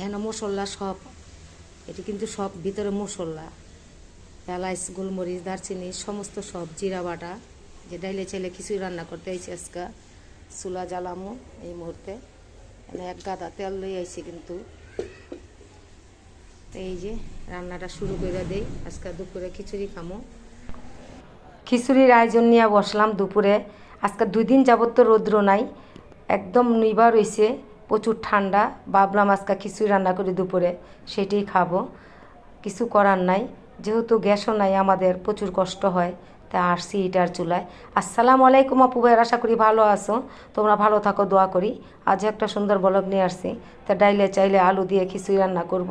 এখানে মশলা সব, এটি কিন্তু সব ভিতরে মশলা, এলাইচ, গোলমরিচ, দারচিনি, সমস্ত সব, জিরা বাটা, যে ডাইলে চাইলে কিছুই রান্না করতে আইছি আজকে। চুলা জ্বালামো এই মুহূর্তে। এক গাদা তেল লই আইছি কিন্তু। এই যে রান্নাটা শুরু করে দেই, আজকে দুপুরে খিচুড়ি খামো। খিচুড়ির আয়োজন নিয়ে বসলাম দুপুরে। আজকে দুই দিন যাবত তো রৌদ্র নাই, একদম নিবা রয়েছে প্রচুর ঠান্ডা ভাবলাম আজকে খিচুড়ি রান্না করি দুপুরে, সেটাই খাব। কিছু করার নাই, যেহেতু গ্যাসও নাই, আমাদের প্রচুর কষ্ট হয় তা আসছি ইটার চুলায়। আসসালামু আলাইকুম আপু ভাইয়ের আশা করি ভালো আছো। তোমরা ভালো থাকো, দোয়া করি। আজ একটা সুন্দর বলক নিয়ে আসছি, তা ডাইলে চাইলে আলু দিয়ে খিচুড়ি রান্না করব।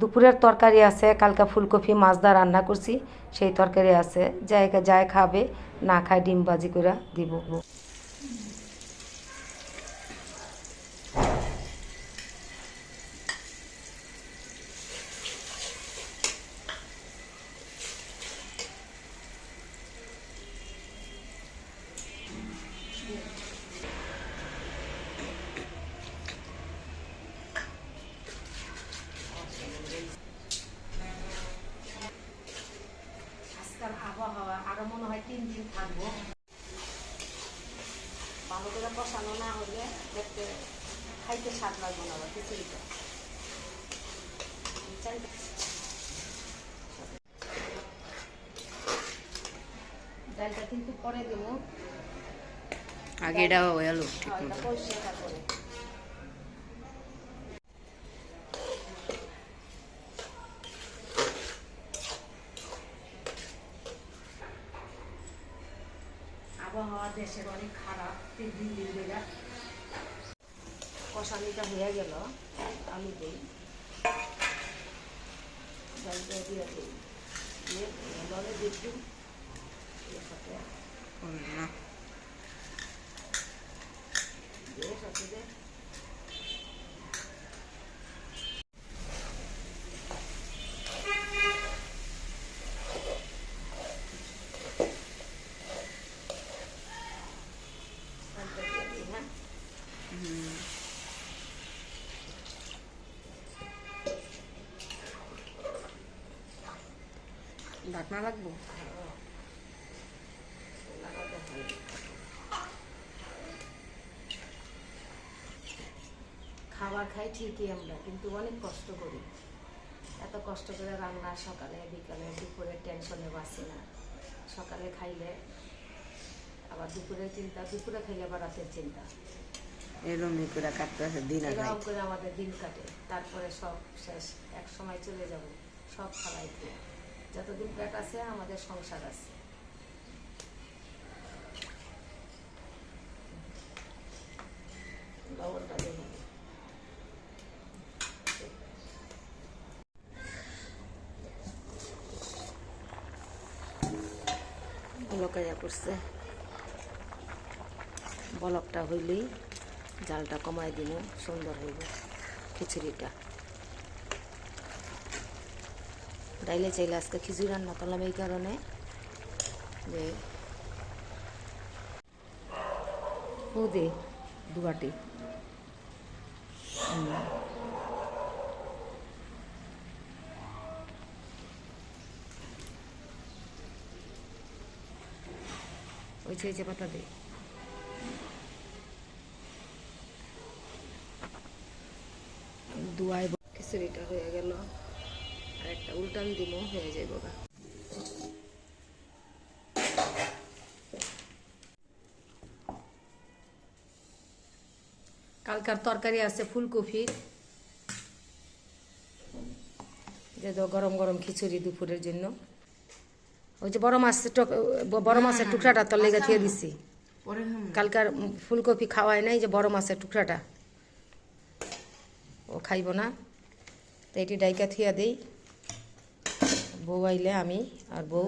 দুপুরের তরকারি আছে, কালকে ফুলকপি মাছ দা রান্না করছি, সেই তরকারি আছে, যাই যায় খাবে, না খায় ডিম বাজি করে দিব আজকাল আবহাওয়া আরও মনে হয় তিন দিন থাকব ভালো করে বসানো না হলে দেখতে খাইতে স্বাদ লাগবে না আবার খিচুড়িটা ডালটা কিন্তু পরে দেবো। আগে এটা হয়ে গেল ঠিক আছে মতো। আবহাওয়া দেশের অনেক খারাপ, তিন দিন দিন বেড়া কষানিটা হয়ে গেল আলু দিই। দিয়ে দিই। দিয়ে এর সাথে না দিয়ে সাথে দিয়ে সাথে দিয়ে দিই, হ্যাঁ ঢাকনা লাগবো? খাবার খাই ঠিকই আমরা, কিন্তু অনেক কষ্ট করি। এত কষ্ট করে রান্না সকালে, বিকালে, দুপুরে টেনশনে বাঁচি না। সকালে খাইলে আবার দুপুরে চিন্তা, দুপুরে খাইলে আবার রাতের চিন্তা। এরমই করে কাটতে আছে দিন আর এরকম করে আমাদের দিন কাটে। তারপরে সব শেষ। এক সময় চলে যাব। সব খালাই দিয়ে। যতদিন পেট আছে আমাদের সংসার আছে। বলকাইয়া করছে বলকটা হইলেই জালটা কমাই দিন, সুন্দর হইব খিচুড়িটা। ডাইলে চাইলে আজকে খিচুড়ি রান্না করলাম এই কারণে যে দে দুবাটি। ওই যে পাতা দে। দুয়াই খিচুড়িটা হয়ে গেল। আর একটা উল্টান দিব হয়ে যাইব গা। কালকার তরকারি আছে ফুলকপি। যে গরম গরম খিচুড়ি দুপুরের জন্য। ওই যে বড় টক- বড় মাছের টুকরাটা তোর লেগে দিয়ে দিছি। না। কালকার ফুলকপি খাওয়াই নাই যে বড় মাছের টুকরাটা। ও খাইব না তো এটি ডাইকা থিয়া দেই বউ আইলে আমি আর বউ।